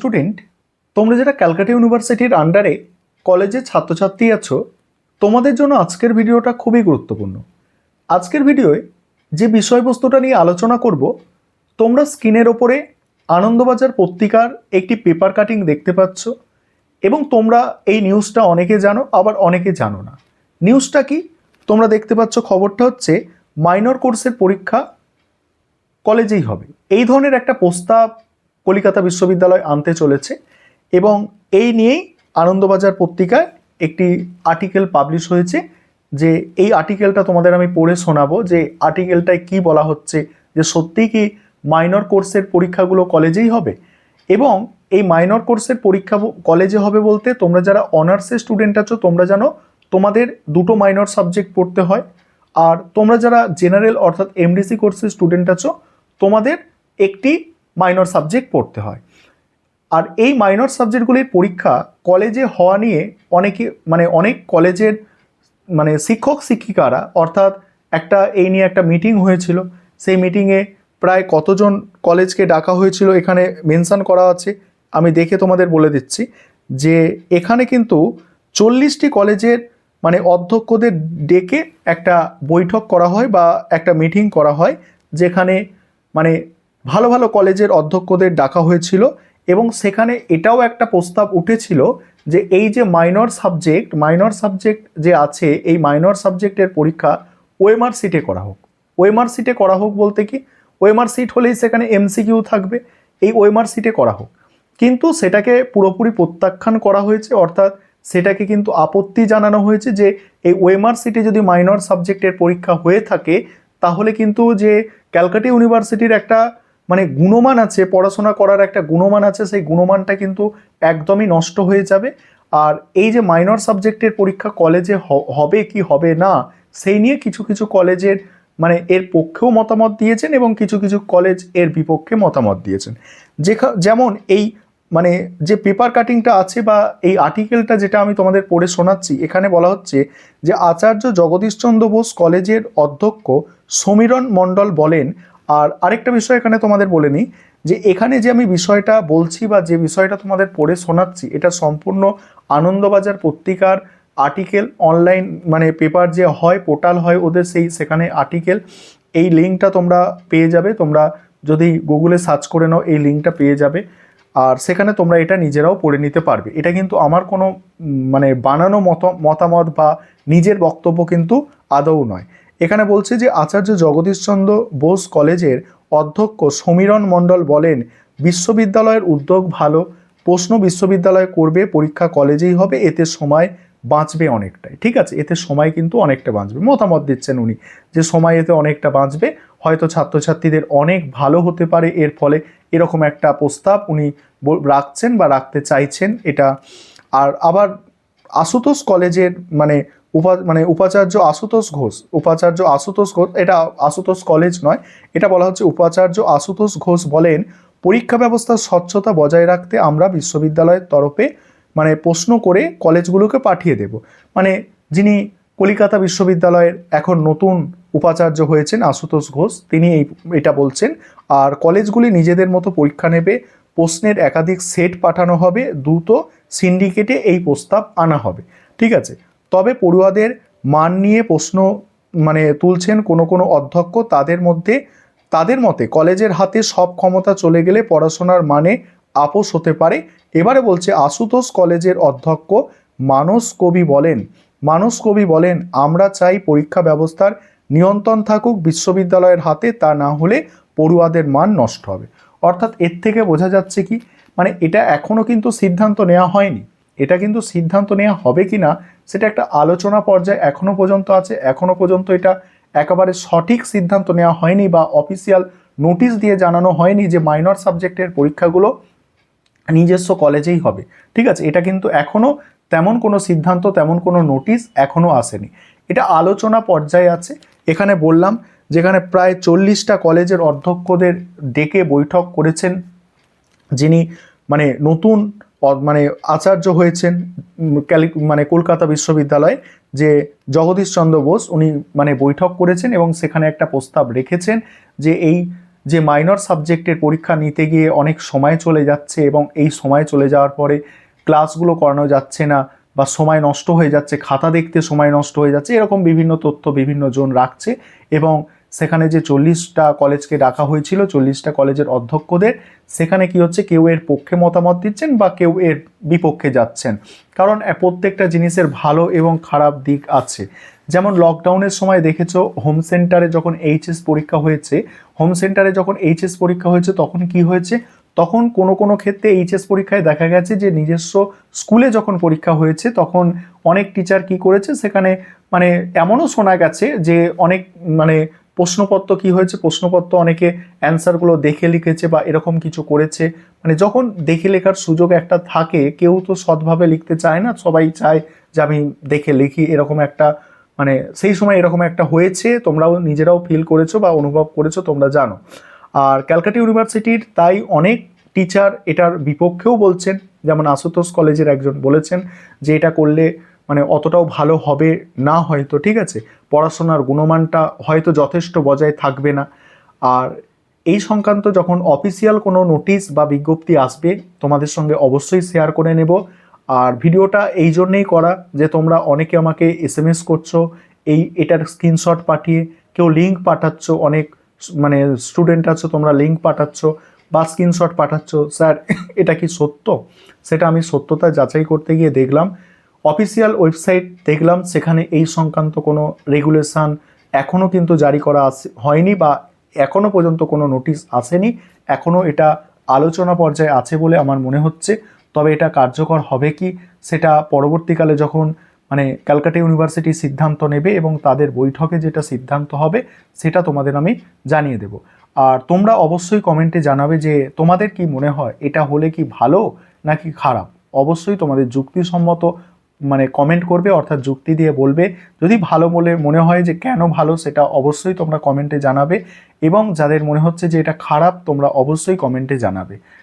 Student তোমরা যারা ক্যালকাটা ইউনিভার্সিটির আন্ডারে কলেজে ছাত্রছাত্রী আছো, তোমাদের জন্য আজকের ভিডিওটা খুবই গুরুত্বপূর্ণ। আজকের ভিডিওয়ে যে বিষয়বস্তুটা নিয়ে আলোচনা করব, তোমরা স্ক্রিনের ওপরে আনন্দবাজার পত্রিকার একটি পেপার কাটিং দেখতে পাচ্ছ এবং তোমরা এই নিউজটা অনেকে জানো, আবার অনেকে জানো না। নিউজটা কি? তোমরা দেখতে পাচ্ছ খবরটা হচ্ছে মাইনর কোর্সের পরীক্ষা কলেজেই হবে। এই ধরনের একটা প্রস্তাব কলিকাতা বিশ্ববিদ্যালয় আনতে চলেছে এবং এই নিয়েই আনন্দবাজার পত্রিকায় একটি আর্টিকেল পাবলিশ হয়েছে যে এই আর্টিকেলটা তোমাদের আমি পড়ে শোনাবো যে আর্টিকেলটায় কি বলা হচ্ছে, যে সত্যিই কি মাইনর কোর্সের পরীক্ষাগুলো কলেজেই হবে? এবং এই মাইনর কোর্সের পরীক্ষা কলেজে হবে বলতে তোমরা যারা অনার্সের স্টুডেন্ট আছো, তোমরা জানো তোমাদের দুটো মাইনর সাবজেক্ট পড়তে হয়। আর তোমরা যারা জেনারেল অর্থাৎ এমডিসি কোর্সের স্টুডেন্ট আছো, তোমাদের একটি মাইনর সাবজেক্ট পড়তে হয়। আর এই মাইনর সাবজেক্টগুলির পরীক্ষা কলেজে হওয়া নিয়ে অনেকে মানে অনেক কলেজের মানে শিক্ষক শিক্ষিকারা, অর্থাৎ একটা এই নিয়ে একটা মিটিং হয়েছিল। সেই মিটিংয়ে প্রায় কতজন কলেজকে ডাকা হয়েছিল এখানে মেনশন করা আছে। আমি দেখে তোমাদের বলে দিচ্ছি যে এখানে কিন্তু চল্লিশটি কলেজের মানে অধ্যক্ষদের ডেকে একটা বৈঠক করা হয় বা একটা মিটিং করা হয়, যেখানে মানে ভালো ভালো কলেজের অধ্যক্ষদের ডাকা হয়েছিল এবং সেখানে এটাও একটা প্রস্তাব উঠেছিল যে এই যে মাইনর সাবজেক্ট মাইনর সাবজেক্ট যে আছে, এই মাইনর সাবজেক্টের পরীক্ষা ওএমআর সিটে করা হোক। ওএমআর সিটে করা হোক বলতে কি ওএমআর সিট হলেই সেখানে এমসিকিউ থাকবে, এই ওএমআর সিটে করা হোক। কিন্তু সেটাকে পুরোপুরি প্রত্যাখ্যান করা হয়েছে, অর্থাৎ সেটাকে কিন্তু আপত্তি জানানো হয়েছে যে এই ওএমআর সিটে যদি মাইনর সাবজেক্টের পরীক্ষা হয়ে থাকে, তাহলে কিন্তু যে ক্যালকাটা ইউনিভার্সিটির একটা মানে গুণমান আছে, পড়াশোনা করার একটা গুণমান আছে, সেই গুণমানটা কিন্তু একদমই নষ্ট হয়ে যাবে। আর এই যে মাইনর সাবজেক্টের পরীক্ষা কলেজে হবে কি হবে না, সেই নিয়ে কিছু কিছু কলেজের মানে এর পক্ষেও মতামত দিয়েছেন এবং কিছু কিছু কলেজের বিপক্ষে মতামত দিয়েছেন। যেখা, যেমন এই মানে যে পেপার কাটিংটা আছে বা এই আর্টিকেলটা যেটা আমি তোমাদের পড়ে শোনাচ্ছি, এখানে বলা হচ্ছে যে আচার্য জগদীশচন্দ্র বোস কলেজের অধ্যক্ষ সমীরণ মণ্ডল বলেন আর আরেকটা বিষয় এখানে তোমাদের বলে নিই, যে এখানে যে আমি বিষয়টা বলছি বা যে বিষয়টা তোমাদের পড়ে শোনাচ্ছি, এটা সম্পূর্ণ আনন্দবাজার পত্রিকার আর্টিকেল অনলাইন মানে পেপার যে হয় পোর্টাল হয়, ওদের সেই সেখানে আর্টিকেল এই লিঙ্কটা তোমরা পেয়ে যাবে, তোমরা যদি গুগলে সার্চ করে নাও, এই লিঙ্কটা পেয়ে যাবে। আর সেখানে তোমরা এটা নিজেরাও পড়ে নিতে পারবে। এটা কিন্তু আমার কোনো মানে বানানো মত, মতামত বা নিজের বক্তব্য কিন্তু আদৌ নয়। এখানে বলছে যে আচার্য জগদীশচন্দ্র বোস কলেজের অধ্যক্ষ সমীরণ মণ্ডল বলেন, বিশ্ববিদ্যালয়ের উদ্যোগ ভালো, প্রশ্ন বিশ্ববিদ্যালয় করবে, পরীক্ষা কলেজেই হবে, এতে সময় বাঁচবে অনেকটাই। ঠিক আছে, এতে সময় কিন্তু অনেকটা বাঁচবে। মতামত দিচ্ছেন উনি যে সময় এতে অনেকটা বাঁচবে, হয়তো ছাত্রছাত্রীদের অনেক ভালো হতে পারে, এর ফলে এরকম একটা প্রস্তাব উনি রাখছেন বা রাখতে চাইছেন, এটা আর আবার আশুতোষ কলেজের মানে উপা মানে উপাচার্য আশুতোষ ঘোষ, উপাচার্য আশুতোষ ঘোষ, এটা আশুতোষ কলেজ নয়, এটা বলা হচ্ছে উপাচার্য আশুতোষ ঘোষ বলেন, পরীক্ষা ব্যবস্থার স্বচ্ছতা বজায় রাখতে আমরা বিশ্ববিদ্যালয়ের তরফে মানে প্রশ্ন করে কলেজগুলোকে পাঠিয়ে দেব। মানে যিনি কলিকাতা বিশ্ববিদ্যালয়ের এখন নতুন উপাচার্য হয়েছেন আশুতোষ ঘোষ, তিনি এই, এটা বলছেন, আর কলেজগুলি নিজেদের মতো পরীক্ষা নেবে, প্রশ্নের একাধিক সেট পাঠানো হবে, দ্রুত সিন্ডিকেটে এই প্রস্তাব আনা হবে। ঠিক আছে? তবে পড়ুয়াদের মান নিয়ে প্রশ্ন মানে তুলছেন কোনো কোনো অধ্যক্ষ, তাদের মধ্যে, তাদের মতে কলেজের হাতে সব ক্ষমতা চলে গেলে পড়াশোনার মানে আপোষ হতে পারে। এবারে বলছে, আশুতোষ কলেজের অধ্যক্ষ মানস কবি বলেন, মানস কবি বলেন, আমরা চাই পরীক্ষা ব্যবস্থার নিয়ন্ত্রণ থাকুক, বিশ্ববিদ্যালয়ের হাতে তা না হলে পড়ুয়াদের মান নষ্ট হবে। অর্থাৎ এর থেকে বোঝা যাচ্ছে কি মানে এটা এখনও কিন্তু সিদ্ধান্ত নেওয়া হয়নি। এটা কিন্তু সিদ্ধান্ত নেওয়া হবে কি না সেটা একটা আলোচনা পর্যায়ে এখনও পর্যন্ত আছে। এখনও পর্যন্ত এটা একেবারে সঠিক সিদ্ধান্ত নেওয়া হয়নি বা অফিসিয়াল নোটিশ দিয়ে জানানো হয়নি যে মাইনর সাবজেক্টের পরীক্ষাগুলো নিজস্ব কলেজেই হবে। ঠিক আছে? এটা কিন্তু এখনও তেমন কোনো সিদ্ধান্ত, তেমন কোনো নোটিশ এখনও আসেনি। এটা আলোচনা পর্যায়ে আছে। এখানে বললাম, যেখানে প্রায় চল্লিশটা কলেজের অধ্যক্ষদের ডেকে বৈঠক করেছেন যিনি মানে নতুন মানে আচার্য হয়েছেন ক্যালি- মানে কলকাতা বিশ্ববিদ্যালয়ে, যে জগদীশচন্দ্র বোস, উনি মানে বৈঠক করেছেন এবং সেখানে একটা প্রস্তাব রেখেছেন যে এই, যে মাইনর সাবজেক্টের পরীক্ষা নিতে গিয়ে অনেক সময় চলে যাচ্ছে এবং এই সময় চলে যাওয়ার পরে ক্লাসগুলো করানো যাচ্ছে না বা সময় নষ্ট হয়ে যাচ্ছে, খাতা দেখতে সময় নষ্ট হয়ে যাচ্ছে, এরকম বিভিন্ন তথ্য বিভিন্ন জন রাখছে এবং সেখানে যে চল্লিশটা কলেজকে ডাকা হয়েছিল, চল্লিশটা কলেজের অধ্যক্ষদের, সেখানে কি হচ্ছে, কেউ এর পক্ষে মতামত দিচ্ছেন বা কেউ এর বিপক্ষে যাচ্ছেন। কারণ প্রত্যেকটা জিনিসের ভালো এবং খারাপ দিক আছে। যেমন লকডাউনের সময় দেখেছ, হোম সেন্টারে যখন এইচএস পরীক্ষা হয়েছে, হোম সেন্টারে যখন এইচএস পরীক্ষা হয়েছে, তখন কি হয়েছে, তখন কোনো কোনো ক্ষেত্রে এইচএস পরীক্ষায় দেখা গেছে যে নিজস্ব স্কুলে যখন পরীক্ষা হয়েছে, তখন অনেক টিচার কি করেছে, সেখানে মানে এমনও শোনা গেছে যে অনেক মানে প্রশ্নপত্র কি হয়েছে? প্রশ্নপত্র অনেকে অ্যান্সারগুলো দেখে লিখেছে বা এরকম কিছু করেছে। মানে যখন দেখে লেখার সুযোগ একটা থাকে, কেউ তো সৎভাবে লিখতে চায় না, সবাই চায় যে আমি দেখে লিখি, এরকম একটা মানে সেই সময় এরকম একটা হয়েছে, তোমরাও নিজেরাও ফিল করেছ বা অনুভব করেছ, তোমরা জানো। আর ক্যালকাটা ইউনিভার্সিটির তাই অনেক টিচার এটার বিপক্ষেও বলছেন, যেমন আশুতোষ কলেজের একজন বলেছেন যে এটা করলে মানে অতটাও ভালো হবে না হয়তো, ঠিক আছে? পড়াশোনার গুণমানটা হয়তো যথেষ্ট বজায় থাকবে না। আর এই সংক্রান্ত যখন অফিসিয়াল কোনো নোটিশ বা বিজ্ঞপ্তি আসবে, তোমাদের সঙ্গে অবশ্যই শেয়ার করে নেব। আর ভিডিওটা এই জন্যেই করা যে তোমরা অনেকে আমাকে এস এম এস করছ, এই এটার স্ক্রিনশট পাঠিয়ে কেউ লিঙ্ক পাঠাচ্ছ, অনেক মানে স্টুডেন্ট আছো তোমরা লিঙ্ক পাঠাচ্ছ বা স্ক্রিনশট পাঠাচ্ছ। স্যার, এটা কি সত্য? সেটা আমি সত্যতা যাচাই করতে গিয়ে দেখলাম। অফিসিয়াল ওয়েবসাইট দেখলাম, সেখানে এই সংক্রান্ত কোনো রেগুলেশন এখনও কিন্তু জারি করা হয়নি বা এখনও পর্যন্ত কোনো নোটিশ আসেনি। এখনও এটা আলোচনা পর্যায়ে আছে বলে আমার মনে হচ্ছে। তবে এটা কার্যকর হবে কি, সেটা পরবর্তীকালে যখন মানে ক্যালকাটা ইউনিভার্সিটি সিদ্ধান্ত নেবে এবং তাদের বৈঠকে যেটা সিদ্ধান্ত হবে, সেটা তোমাদের আমি জানিয়ে দেব। আর তোমরা অবশ্যই কমেন্টে জানাবে যে তোমাদের কি মনে হয়, এটা হলে কি ভালো নাকি খারাপ? অবশ্যই তোমাদের যুক্তিসম্মত মানে কমেন্ট করবে, অর্থাৎ যুক্তি দিয়ে বলবে। যদি ভালো বলে মনে হয় যে কেন ভালো, সেটা অবশ্যই তোমরা কমেন্টে জানাবে এবং যাদের মনে হচ্ছে যে এটা খারাপ, তোমরা অবশ্যই কমেন্টে জানাবে।